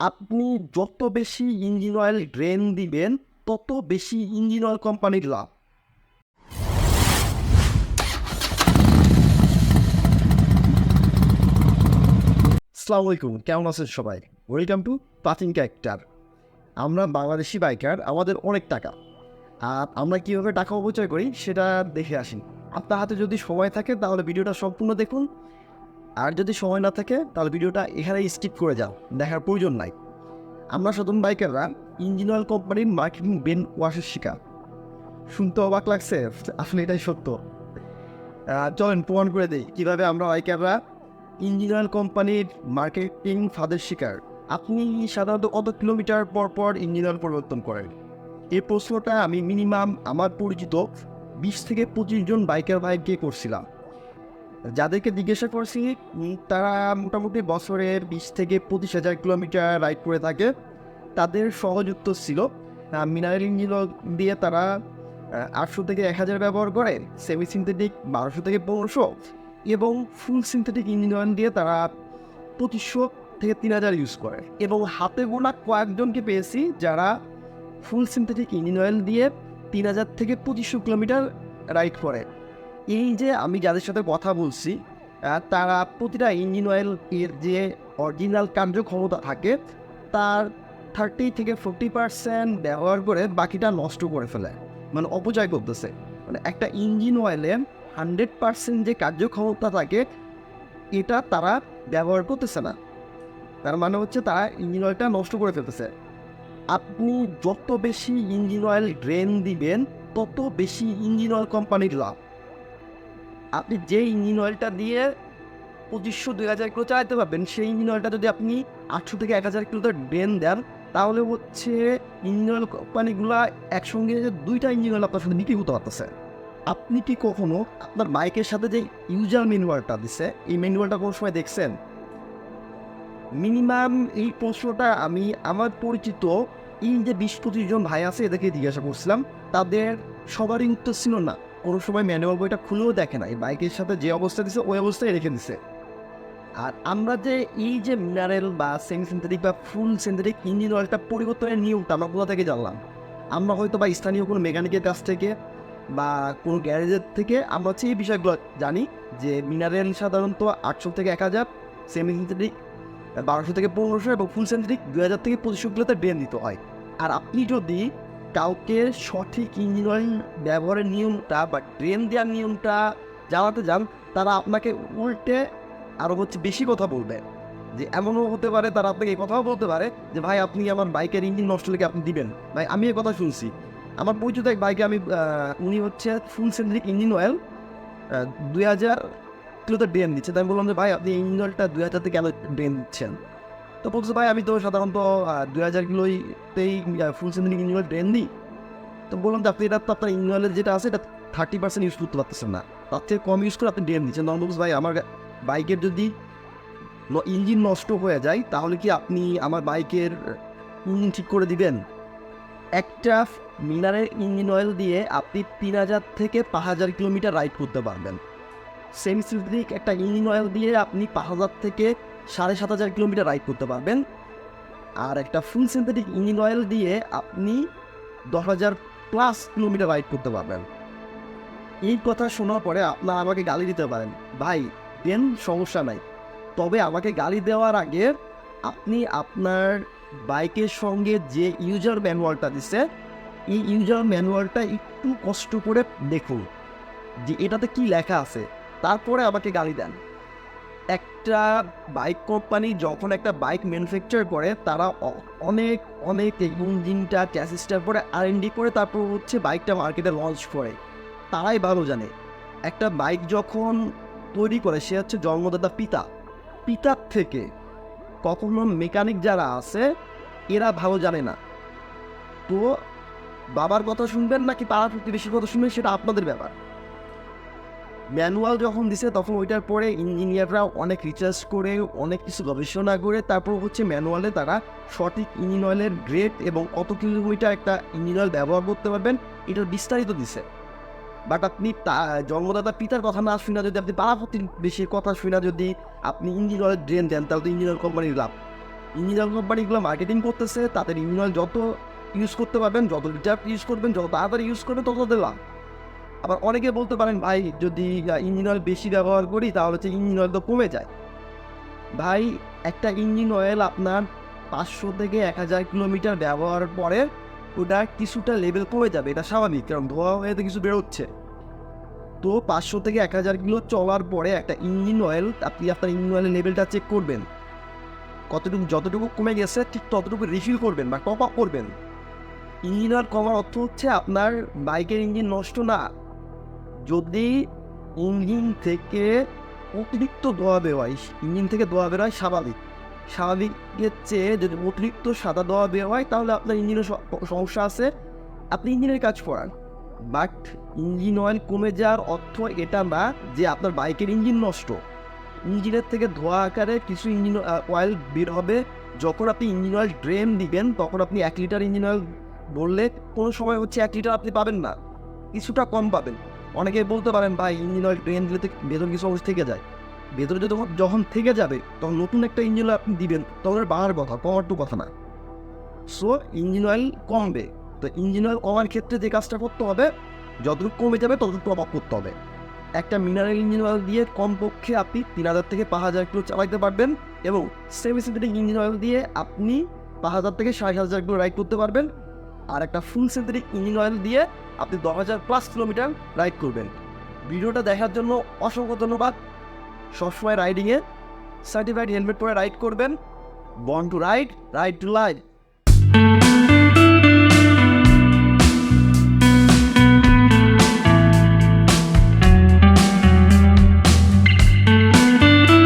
আপনি যত বেশি ইঞ্জিন অয়েল ড্রেন দিবেন, তত বেশি ইঞ্জিন অয়েল কোম্পানির লাভ। আসসালামু আলাইকুম, কেমন আছেন সবাই? ওয়েলকাম টু প্রাচীন ক্যারেক্টার আমরা বাংলাদেশি বাইকার আমাদের অনেক টাকা। আর আমরা কীভাবে টাকা অপচয় করি, সেটা দেখে আসি। আপনার হাতে যদি সময় থাকে, তাহলে ভিডিওটা সম্পূর্ণ দেখুন। আর যদি সময় না থাকে, তাহলে ভিডিওটা এখানে স্কিপ করে যাও। দেখার প্রয়োজন নাই। আমরা সাধারণ বাইকাররা ইঞ্জিন অয়েল কোম্পানির মার্কেটিং বেন ওয়াশের শিকার। শুনতে অবাক লাগছে, আসলে এটাই সত্য। চলেন প্রমাণ করে দিই, কীভাবে আমরা বাইকাররা ইঞ্জিন অয়েল কোম্পানির মার্কেটিং ফাঁদের শিকার। আপনি সাধারণত কত কিলোমিটার পর পর ইঞ্জিন অয়েল পরিবর্তন করেন? এই প্রশ্নটা আমি মিনিমাম আমার পরিচিত বিশ থেকে পঁচিশ জন বাইকার ভাইকে করছিলাম। যাদেরকে জিজ্ঞাসা করছি তারা মোটামুটি বছরের বিশ থেকে পঁচিশ হাজার কিলোমিটার রাইড করে থাকে। তাদের সহজ উত্তর ছিল মিনারেল ইঞ্জিন দিয়ে তারা আটশো থেকে এক হাজার ব্যবহার করে সেমি সিনথেটিক বারোশো থেকে পনেরোশো এবং ফুল সিনথেটিক ইঞ্জিন অয়েল দিয়ে তারা পঁচিশশো থেকে তিন হাজার ইউজ করে। এবং হাতে গোনা কয়েকজনকে পেয়েছি যারা ফুল সিনথেটিক ইঞ্জিন অয়েল দিয়ে তিন হাজার থেকে পঁচিশশো কিলোমিটার রাইড করে। এই যে আমি যাদের সাথে কথা বলছি তারা প্রতিটা ইঞ্জিন অয়েল এর যে অরিজিনাল কার্যক্ষমতা থাকে, তার থার্টি থেকে ফোরটি পার্সেন্ট ব্যবহার করে বাকিটা নষ্ট করে ফেলে। মানে অপচয় করতেছে। মানে একটা ইঞ্জিন অয়েলে হান্ড্রেড পার্সেন্ট যে কার্যক্ষমতা থাকে, এটা তারা ব্যবহার করতেছে না। তার মানে হচ্ছে তারা ইঞ্জিন অয়েলটা নষ্ট করে ফেলতেছে। আপনি যত বেশি ইঞ্জিন অয়েল ড্রেন দিবেন, তত বেশি ইঞ্জিন অয়েল কোম্পানির লাভ। আপনি যে ইঞ্জিন অয়েলটা দিয়ে পঁচিশশো, দুই হাজার কিলো চালাতে পারবেন, সেই ইঞ্জিন অয়েলটা যদি আপনি আটশো থেকে এক হাজার কিলোতে ড্রেন দেন, তাহলে হচ্ছে ইঞ্জিন অয়েল কোম্পানিগুলো একসঙ্গে দুইটা ইঞ্জিন অয়েল আপনার সাথে বিক্রি করতে পারতেছে। আপনি কি কখনো আপনার বাইকের সাথে যে ইউজার ম্যানুয়ালটা দিছে, এই ম্যানুয়ালটা কোনো সময় দেখছেন? মিনিমাম এই প্রশ্নটা আমি, আমার পরিচিত এই যে বিশ, পঁচিশ জন ভাই আছে, এদেরকে জিজ্ঞাসা করছিলাম, তাদের সবারই উত্তর ছিল না। কোনো সময় ম্যানুয়াল বইটা খুলেও দেখে না এই বাইকের সাথে যে অবস্থা দিছে, ওই অবস্থায় রেখে দিছে। আর আমরা যে এই যে মিনারেল বা সেমি সিনথেটিক বা ফুল সিনথেটিক ইঞ্জিন অয়েলটা পরিবর্তনের নিয়মটা আমরা কোথা থেকে জানলাম? আমরা হয়তো বা স্থানীয় কোনো মেকানিকের কাছ থেকে বা কোনো গ্যারেজের থেকে আমরা হচ্ছে এই বিষয়গুলো জানি যে মিনারেল সাধারণত আটশো থেকে এক হাজার সেমি সিনথেটিক বারোশো থেকে পনেরোশো এবং ফুল সেন্ট্রিক দু হাজার থেকে পঁচিশশো কিলোতে ড্রেন দিতে হয়। আর আপনি যদি কাউকে সঠিক ইঞ্জিন অয়েল ব্যবহারের নিয়মটা বা ট্রেন দেওয়ার নিয়মটা জানাতে যান, তারা আপনাকে উল্টে আরও হচ্ছে বেশি কথা বলবে। যে এমনও হতে পারে, তারা আপনাকে এই কথাও বলতে পারে যে, ভাই, আপনি আমার বাইকের ইঞ্জিন নষ্ট লেগে আপনি দিবেন। ভাই, আমি এই কথা শুনছি। আমার পরিচিত এক বাইকে আমি উনি হচ্ছে ফুল সেন্ট্রিক ইঞ্জিন অয়েল দুই হাজার কিলোতে ড্রেন দিচ্ছে। তাই আমি বললাম যে, ভাই, আপনি ইঞ্জিন অয়েলটা দুই হাজারতে কেন ড্রেন দিচ্ছেন। তো বলছে, ভাই, আমি তো সাধারণত দুই হাজার কিলোতেই full synthetic engine oil drain দিই। তো বললাম যে আপনি এটা তো আপনার ইঞ্জিন অয়েলের যেটা আছে, এটা থার্টি পার্সেন্ট ইউজ করতে পারতেছেন না। তার থেকে কম ইউজ করে আপনি ড্রেন দিচ্ছেন। তখন বলছে, ভাই, আমার বাইকের যদি ইঞ্জিন নষ্ট হয়ে যায়, তাহলে কি আপনি আমার বাইকের ইঞ্জিন ঠিক করে দিবেন? একটা মিনারের ইঞ্জিন অয়েল দিয়ে আপনি তিন হাজার থেকে পাঁচ হাজার কিলোমিটার রাইড করতে পারবেন। সেমি সিনথেটিক একটা ইঞ্জিন অয়েল দিয়ে আপনি পাঁচ হাজার থেকে সাড়ে সাত হাজার কিলোমিটার রাইড করতে পারবেন। আর একটা ফুল সিনথেটিক ইঞ্জিন অয়েল দিয়ে আপনি দশ হাজার প্লাস কিলোমিটার রাইড করতে পারবেন। এই কথা শোনার পরে আপনার আমাকে গালি দিতে পারেন। ভাই, দেন সমস্যা নাই। তবে আমাকে গালি দেওয়ার আগে আপনি আপনার বাইকের সঙ্গে যে ইউজার ম্যানুয়ালটা দিছে, এই ইউজার ম্যানুয়ালটা একটু কষ্ট করে দেখুন যে এটাতে কি লেখা আছে। তারপরে আমাকে গালি দেন। একটা বাইক কোম্পানি যখন একটা বাইক ম্যানুফ্যাকচার করে, তারা অনেক অনেক ইঞ্জিনটা ট্যাসিসটার পরে আর করে, তারপর হচ্ছে বাইকটা মার্কেটে লঞ্চ করে। তারাই ভালো জানে। একটা বাইক যখন তৈরি করে, সে হচ্ছে জন্মদাতা পিতা। পিতার থেকে কখনো মেকানিক যারা আছে, এরা ভালো জানে না। তো বাবার কথা শুনবেন নাকি পাড়া প্রতিবেশীর কথা শুনবেন সেটা আপনাদের ব্যাপার। ম্যানুয়াল যখন দিছে, তখন ওইটার পরে ইঞ্জিনিয়াররা অনেক রিসার্চ করে, অনেক কিছু গবেষণা করে, তারপর হচ্ছে ম্যানুয়ালে তারা সঠিক ইঞ্জিন অয়েলের গ্রেড এবং কত কিলোমিটার একটা ইঞ্জিন অয়েল ব্যবহার করতে পারবেন এটার বিস্তারিত দিছে। বাট আপনি তা- জন্মদাতা পিতার কথা না শুনে যদি আপনি পাড়া প্রতিবেশীর কথা শুনে যদি আপনি ইঞ্জিন অয়েল ড্রেন দেন, তাহলে তো ইঞ্জিন অয়েল কোম্পানির লাভ। ইঞ্জিন অয়েল কোম্পানিগুলো মার্কেটিং করতেছে, তাদের ইঞ্জিন অয়েল যত ইউজ করতে পারবেন, যত লিটার ইউজ করবেন, যত তাড়াতাড়ি ইউজ করবেন, তত দিলাম আবার অনেকে বলতে পারেন, ভাই, যদি ইঞ্জিন অয়েল বেশি ব্যবহার করি, তাহলে হচ্ছে ইঞ্জিন অয়েল তো কমে যায়। ভাই, একটা ইঞ্জিন অয়েল আপনার পাঁচশো থেকে এক হাজার কিলোমিটার ব্যবহার পরে ওটা কিছুটা লেভেল কমে যাবে, এটা স্বাভাবিক, কারণ ধোয়া হয়ে তো কিছু বেরোচ্ছে। তো পাঁচশো থেকে এক হাজার কিলো চলার পরে একটা ইঞ্জিন অয়েল আপনি আপনার ইঞ্জিন অয়েলের লেভেলটা চেক করবেন। কতটুকু, যতটুকু কমে গেছে, ঠিক ততটুকু রিফিল করবেন বা টপ আপ করবেন। ইঞ্জিন অয়েল কমার অর্থ হচ্ছে আপনার বাইকের ইঞ্জিন নষ্ট না যদি ইঞ্জিন থেকে অতিরিক্ত ধোয়া বেরোয়, ইঞ্জিন থেকে ধোয়া বেরোয় স্বাভাবিক। স্বাভাবিকের চেয়ে যদি অতিরিক্ত সাদা ধোয়া বের হয় তাহলে আপনার ইঞ্জিনের সমস্যা আছে। আপনি ইঞ্জিনের কাজ করান, বাট ইঞ্জিন অয়েল কমে যাওয়ার অর্থ এটা না যে আপনার বাইকের ইঞ্জিন নষ্ট। ইঞ্জিনের থেকে ধোয়া আকারে কিছু ইঞ্জিন অয়েল বের হবে। যখন আপনি ইঞ্জিন অয়েল ড্রেন দিবেন, তখন আপনি এক লিটার ইঞ্জিন অয়েল বললে কোনো সময় হচ্ছে এক লিটার আপনি পাবেন না, কিছুটা কম পাবেন। অনেকে বলতে পারেন, ভাই, ইঞ্জিন অয়েল ড্রেন দিলে তো ভেতর কিছু অংশ থেকে যায়। ভেতরে যখন যখন থেকে যাবে, তখন নতুন একটা ইঞ্জিন অয়েল আপনি দিবেন, তখন বাড়ার কথা, কমার তো কথা না। সো ইঞ্জিন অয়েল কমবে। তো ইঞ্জিন অয়েল কমার ক্ষেত্রে যে কাজটা করতে হবে, যতটুকু কমে যাবে, ততটুকু টপ আপ করতে হবে। একটা মিনারেল ইঞ্জিন অয়েল দিয়ে কমপক্ষে আপনি তিন হাজার থেকে পাঁচ হাজার কিলো চালাতে পারবেন এবং সেমি সিনথেটিক ইঞ্জিন অয়েল দিয়ে আপনি পাঁচ হাজার থেকে সাড়ে সাত হাজার কিলো রাইড করতে পারবেন। আর একটা ফুল সিনথেটিক ইঞ্জিন অয়েল দিয়ে আপনি দশ হাজার প্লাস কিলোমিটার রাইড করবেন। ভিডিওটা দেখার জন্য অসংখ্য ধন্যবাদ। সবসময় রাইডিংয়ে সার্টিফাইড হেলমেট পরে রাইড করবেন। Born to ride ride to life